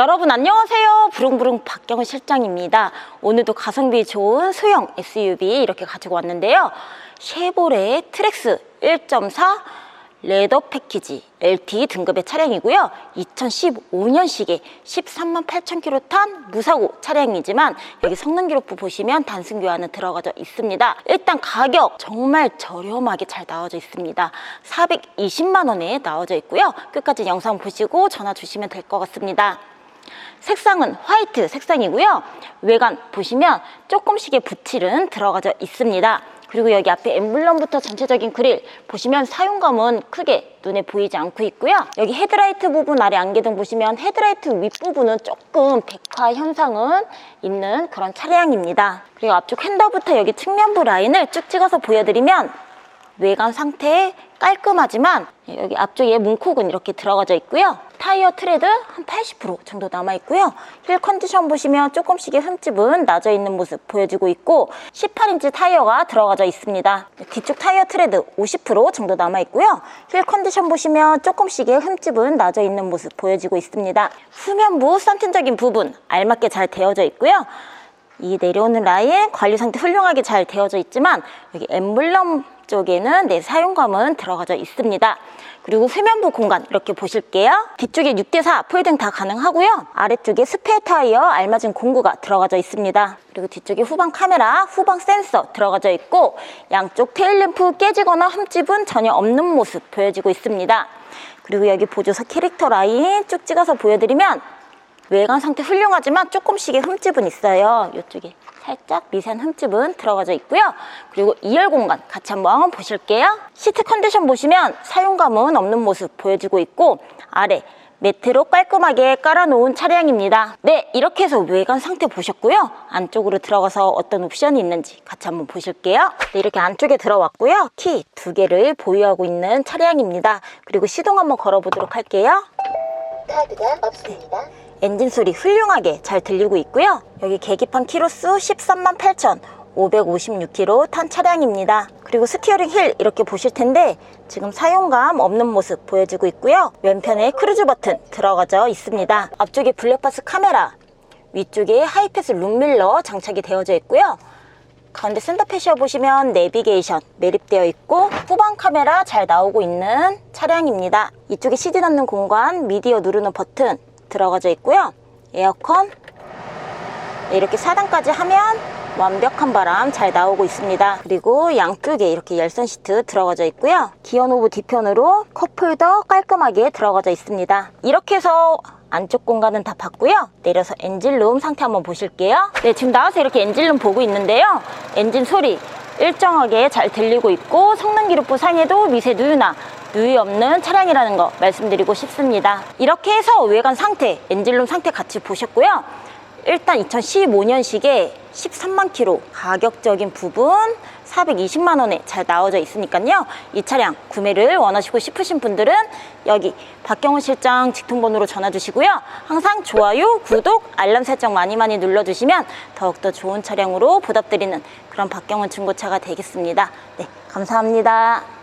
여러분 안녕하세요. 부릉부릉 박경은 실장입니다. 오늘도 가성비 좋은 소형 SUV 이렇게 가지고 왔는데요. 쉐보레 트렉스 1.4 레더 패키지 LT 등급의 차량이고요. 2015년식에 13만 8천 킬로 탄 무사고 차량이지만 여기 성능 기록부 보시면 단순 교환은 들어가져 있습니다. 일단 가격 정말 저렴하게 잘 나와져 있습니다. 420만 원에 나와져 있고요. 끝까지 영상 보시고 전화 주시면 될 것 같습니다. 색상은 화이트 색상이고요. 외관 보시면 조금씩의 붓칠은 들어가져 있습니다. 그리고 여기 앞에 엠블럼부터 전체적인 그릴 보시면 사용감은 크게 눈에 보이지 않고 있고요. 여기 헤드라이트 부분 아래 안개등 보시면 헤드라이트 윗부분은 조금 백화 현상은 있는 그런 차량입니다. 그리고 앞쪽 핸더부터 여기 측면부 라인을 쭉 찍어서 보여드리면 외관 상태 깔끔하지만 여기 앞쪽에 문콕은 이렇게 들어가져 있고요. 타이어 트레드 한 80% 정도 남아 있고요. 힐 컨디션 보시면 조금씩의 흠집은 나져 있는 모습 보여지고 있고 18인치 타이어가 들어가져 있습니다. 뒤쪽 타이어 트레드 50% 정도 남아 있고요. 힐 컨디션 보시면 조금씩의 흠집은 나져 있는 모습 보여지고 있습니다. 후면부 썬팅적인 부분 알맞게 잘 되어져 있고요. 이 내려오는 라인 관리 상태 훌륭하게 잘 되어져 있지만 여기 엠블럼 쪽에는 내 사용감은 들어가져 있습니다. 그리고 후면부 공간 이렇게 보실게요. 뒤쪽에 6대4 폴딩 다 가능하고요. 아래쪽에 스페어 타이어 알맞은 공구가 들어가져 있습니다. 그리고 뒤쪽에 후방 카메라, 후방 센서 들어가져 있고 양쪽 테일램프 깨지거나 흠집은 전혀 없는 모습 보여지고 있습니다. 그리고 여기 보조석 캐릭터 라인 쭉 찍어서 보여드리면 외관 상태 훌륭하지만 조금씩의 흠집은 있어요. 이쪽에 살짝 미세한 흠집은 들어가져 있고요. 그리고 2열 공간 같이 한번 보실게요. 시트 컨디션 보시면 사용감은 없는 모습 보여지고 있고 아래 매트로 깔끔하게 깔아놓은 차량입니다. 네, 이렇게 해서 외관 상태 보셨고요. 안쪽으로 들어가서 어떤 옵션이 있는지 같이 한번 보실게요. 네, 이렇게 안쪽에 들어왔고요. 키 두 개를 보유하고 있는 차량입니다. 그리고 시동 한번 걸어보도록 할게요. 카드가 없습니다. 엔진 소리 훌륭하게 잘 들리고 있고요. 여기 계기판 키로수 13만 8천 556km 탄 차량입니다. 그리고 스티어링 힐 이렇게 보실 텐데 지금 사용감 없는 모습 보여지고 있고요. 왼편에 크루즈 버튼 들어가져 있습니다. 앞쪽에 블랙박스 카메라, 위쪽에 하이패스 룸밀러 장착이 되어져 있고요. 가운데 센터 패시어 보시면 내비게이션 매립되어 있고 후방 카메라 잘 나오고 있는 차량입니다. 이쪽에 CD 넣는 공간, 미디어 누르는 버튼 들어가져 있고요. 에어컨 네, 이렇게 4단까지 하면 완벽한 바람 잘 나오고 있습니다. 그리고 양쪽에 이렇게 열선 시트 들어가져 있고요. 기어 노브 뒤편으로 컵홀더 깔끔하게 들어가져 있습니다. 이렇게 해서 안쪽 공간은 다 봤고요. 내려서 엔진룸 상태 한번 보실게요. 네, 지금 나와서 이렇게 엔진룸 보고 있는데요. 엔진 소리 일정하게 잘 들리고 있고 성능 기록부 상에도 미세 누유나 누이 없는 차량이라는 거 말씀드리고 싶습니다. 이렇게 해서 외관 상태, 엔진룸 상태 같이 보셨고요. 일단 2015년식에 13만 킬로 가격적인 부분 420만 원에 잘 나와져 있으니까요. 이 차량 구매를 원하시고 싶으신 분들은 여기 박경훈 실장 직통번호로 전화 주시고요. 항상 좋아요, 구독, 알람 설정 많이 많이 눌러 주시면 더욱더 좋은 차량으로 보답드리는 그런 박경훈 중고차가 되겠습니다. 네, 감사합니다.